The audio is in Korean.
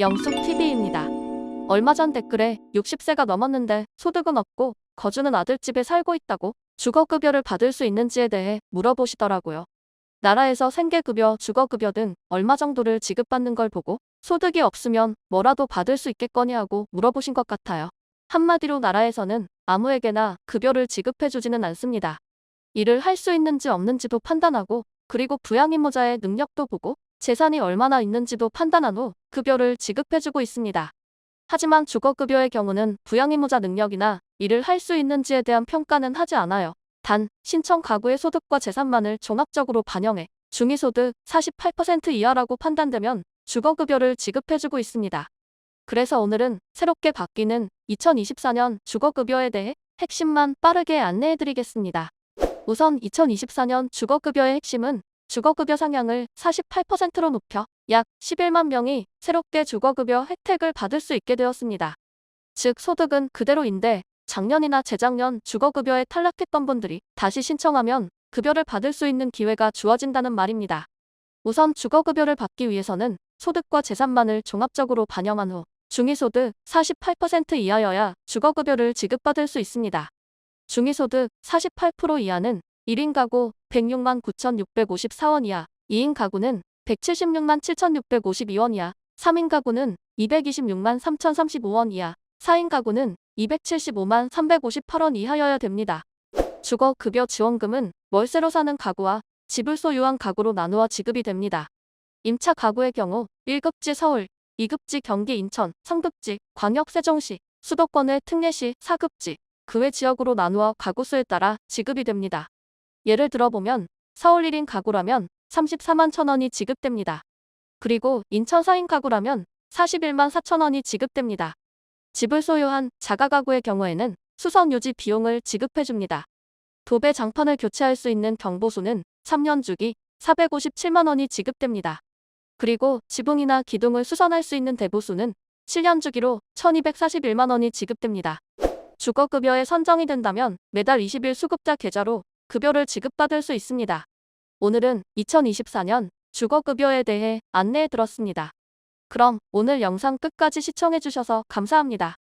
영숙TV입니다. 얼마 전 댓글에 60세가 넘었는데 소득은 없고 거주는 아들집에 살고 있다고 주거급여를 받을 수 있는지에 대해 물어보시더라고요. 나라에서 생계급여, 주거급여 등 얼마 정도를 지급받는 걸 보고 소득이 없으면 뭐라도 받을 수 있겠거니 하고 물어보신 것 같아요. 한마디로 나라에서는 아무에게나 급여를 지급해주지는 않습니다. 일을 할 수 있는지 없는지도 판단하고 그리고 부양의무자의 능력도 보고 재산이 얼마나 있는지도 판단한 후 급여를 지급해주고 있습니다. 하지만 주거급여의 경우는 부양의무자 능력이나 일을 할 수 있는지에 대한 평가는 하지 않아요. 단, 신청 가구의 소득과 재산만을 종합적으로 반영해 중위소득 48% 이하라고 판단되면 주거급여를 지급해주고 있습니다. 그래서 오늘은 새롭게 바뀌는 2024년 주거급여에 대해 핵심만 빠르게 안내해드리겠습니다. 우선 2024년 주거급여의 핵심은 주거급여 상향을 48%로 높여 약 11만 명이 새롭게 주거급여 혜택을 받을 수 있게 되었습니다. 즉 소득은 그대로인데 작년이나 재작년 주거급여에 탈락했던 분들이 다시 신청하면 급여를 받을 수 있는 기회가 주어진다는 말입니다. 우선 주거급여를 받기 위해서는 소득과 재산만을 종합적으로 반영한 후 중위소득 48% 이하여야 주거급여를 지급받을 수 있습니다. 중위소득 48% 이하는 1인 가구 106만 9,654원 이하, 2인 가구는 176만 7,652원 이하, 3인 가구는 226만 3,035원 이하, 4인 가구는 275만 358원 이하여야 됩니다. 주거급여 지원금은 월세로 사는 가구와 집을 소유한 가구로 나누어 지급이 됩니다. 임차 가구의 경우 1급지 서울, 2급지 경기 인천, 3급지 광역 세종시, 수도권의 특례시 4급지, 그 외 지역으로 나누어 가구 수에 따라 지급이 됩니다. 예를 들어보면 서울 1인 가구라면 34만 천원이 지급됩니다. 그리고 인천 4인 가구라면 41만 4천원이 지급됩니다. 집을 소유한 자가가구의 경우에는 수선 유지 비용을 지급해줍니다. 도배 장판을 교체할 수 있는 경보수는 3년 주기 457만 원이 지급됩니다. 그리고 지붕이나 기둥을 수선할 수 있는 대보수는 7년 주기로 1241만 원이 지급됩니다. 주거급여에 선정이 된다면 매달 20일 수급자 계좌로 급여를 지급받을 수 있습니다. 오늘은 2024년 주거급여에 대해 안내해 들었습니다. 그럼 오늘 영상 끝까지 시청해 주셔서 감사합니다.